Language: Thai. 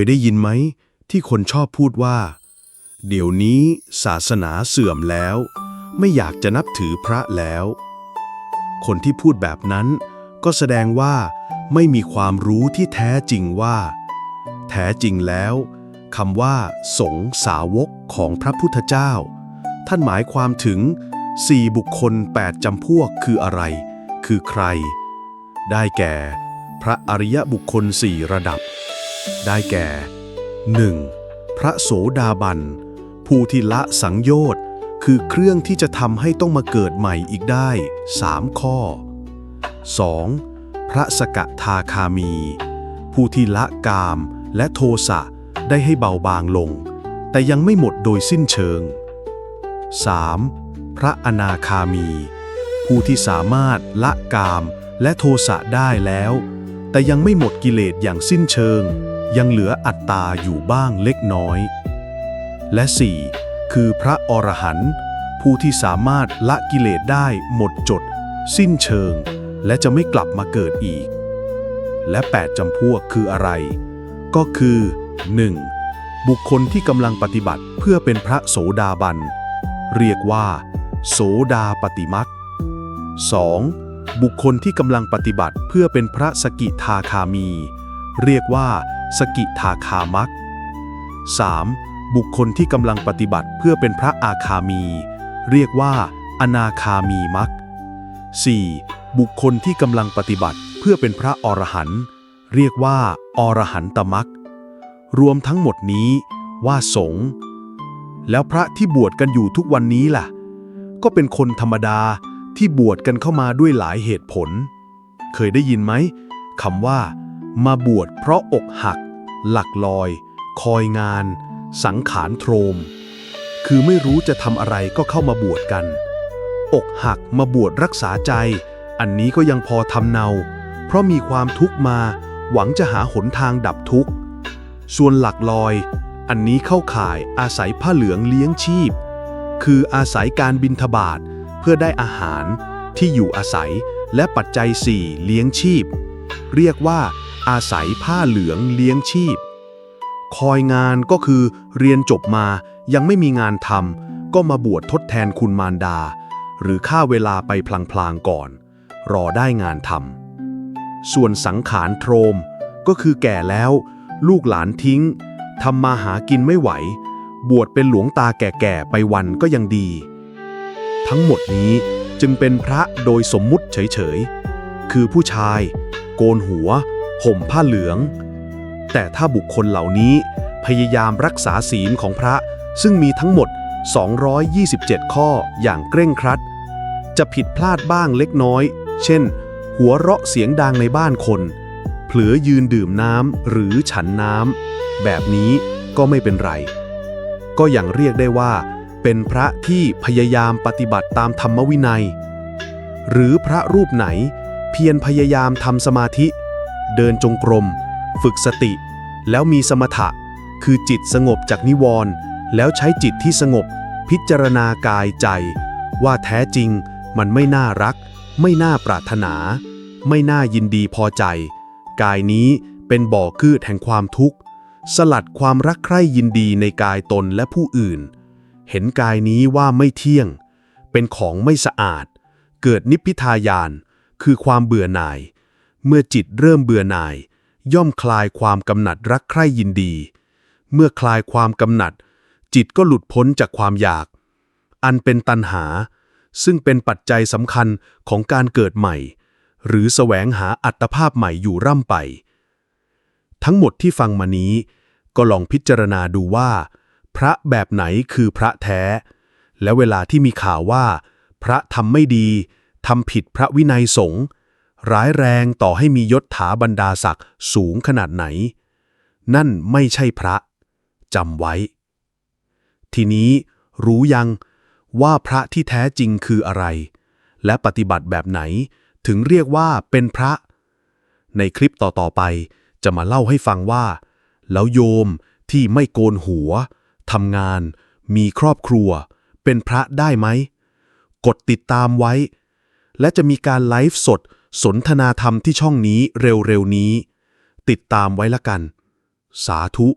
ยได้ยินไหม ที่คนชอบพูดว่า เดี๋ยวนี้ศาสนาเสื่อมแล้ว ไม่อยากจะนับถือพระแล้ว คนที่พูดแบบนั้น ก็แสดงว่าไม่มีความรู้ที่แท้จริงว่า แท้จริงแล้วคำว่า สงฆ์สาวกของพระพุทธเจ้า ท่านหมายความถึงสี่บุคคลแปดจำพวกคืออะไร คือใคร ได้แก่ พระอริยบุคคลสี่ระดับ ได้แก่ 1. พระโสดาบัน ผู้ที่ละสังโยชน์คือเครื่องที่จะทำให้ต้องมาเกิดใหม่อีกได้ 3 ข้อ 2. พระสกทาคามี ผู้ที่ละกามและโทสะได้ให้เบาบางลง แต่ยังไม่หมดโดยสิ้นเชิง 3. พระอนาคามี ผู้ที่สามารถละกามและโทสะได้แล้ว แต่ยังไม่หมดกิเลสอย่างสิ้นเชิง ยังเหลืออัตตาอยู่บ้างเล็กน้อย และ 4. คือพระอรหันต์ผู้ที่สามารถละกิเลสได้หมดจด สิ้นเชิง และจะไม่กลับมาเกิดอีก และ 8จำพวกคืออะไร ก็คือ 1. บุคคลที่กำลังปฏิบัติเพื่อเป็นพระโสดาบัน เรียกว่า โสดาปฏิมัก 2. บุคคลที่กำลังปฏิบัติเพื่อเป็นพระสกิทาคามี เรียกว่า สกิทาคามัก 3. บุคคลที่กำลังปฏิบัติเพื่อเป็นพระอาคามี เรียกว่า อนาคามีมัก 4. บุคคลที่กำลังปฏิบัติเพื่อเป็นพระอรหันต์เรียกว่า อรหันตมัก รวมทั้งหมดนี้ว่าสงฆ์แล้วพระที่บวชกันอยู่ทุกวันนี้ล่ะ ก็เป็นคนธรรมดาที่บวชกันเข้ามาด้วยหลายเหตุผล เคยได้ยินไหมคำว่า มาบวชเพราะอกหัก หลักลอย คอยงาน สังขารโทรม คือไม่รู้จะทำอะไรก็เข้ามาบวชกัน อกหักมาบวชรักษาใจ อันนี้ก็ยังพอทำเนา เพราะมีความทุกข์มา หวังจะหาหนทางดับทุกข์ ส่วนหลักลอย อันนี้เข้าข่ายอาศัยผ้าเหลืองเลี้ยงชีพ คืออาศัยการบินทบาทเพื่อได้อาหารที่อยู่อาศัยและปัจจัยสี่เลี้ยงชีพ เรียกว่า อาศัยผ้าเหลืองเลี้ยงชีพ คอยงานก็คือเรียนจบมายังไม่มีงานทำก็มาบวชทดแทนคุณมารดา หรือค่าเวลาไปพลางๆก่อน รอได้งานทำส่วนสังขารโทรมก็คือแก่แล้ว ลูกหลานทิ้งทำมาหากินไม่ไหว บวชเป็นหลวงตาแก่ๆไปวันก็ยังดี ทั้งหมดนี้จึงเป็นพระโดยสมมุติเฉยๆ คือผู้ชาย โกนหัว ห่มผ้าเหลือง แต่ถ้าบุคคลเหล่านี้พยายามรักษาศีลของพระซึ่งมีทั้งหมด 227 ข้ออย่างเคร่งครัด จะผิดพลาดบ้างเล็กน้อย เช่น หัวเราะเสียงดังในบ้านคน เผลอยืนดื่มน้ำหรือฉันน้ำ แบบนี้ก็ไม่เป็นไร ก็ยังเรียกได้ว่า เป็นพระที่พยายามปฏิบัติตามธรรมวินัย หรือพระรูปไหน เพียรพยายามทำสมาธิ เดินจงกรม ฝึกสติ แล้วมีสมถะ คือจิตสงบจากนิวรณ์แล้วใช้จิตที่สงบ พิจารณากายใจ ว่าแท้จริงมันไม่น่ารัก ไม่น่าปรารถนา ไม่น่ายินดีพอใจ กายนี้เป็นบ่อคืดแห่งความทุกข์ สลัดความรักใคร่ยินดีในกายตนและผู้อื่น เห็นกายนี้ว่าไม่เที่ยง เป็นของไม่สะอาด เกิดนิพพิทายาน คือความเบื่อหน่าย เมื่อจิตเริ่มเบื่อหน่าย ย่อมคลายความกำหนัดรักใคร่ยินดี เมื่อคลายความกำหนัด จิตก็หลุดพ้นจากความอยาก อันเป็นตัณหา ซึ่งเป็นปัจจัยสำคัญของการเกิดใหม่ หรือแสวงหาอัตภาพใหม่อยู่ร่ำไป ทั้งหมดที่ฟังมานี้ ก็ลองพิจารณาดูว่า พระแบบไหนคือพระแท้ และเวลาที่มีข่าวว่า พระทำไม่ดี ทำผิดพระวินัยสงฆ์ร้ายแรงต่อให้มียศถาบรรดาศักดิ์สูงขนาดไหน นั่นไม่ใช่พระจำไว้ ทีนี้รู้ยังว่าพระที่แท้จริงคืออะไร และปฏิบัติแบบไหนถึงเรียกว่าเป็นพระ ในคลิปต่อๆไปจะมาเล่าให้ฟังว่า แล้วโยมที่ไม่โกนหัวทำงาน มีครอบครัว เป็นพระได้ไหม กดติดตามไว้ และจะมีการไลฟ์สด สนทนาธรรมที่ช่องนี้เร็วๆนี้ ติดตามไว้ละกัน สาธุ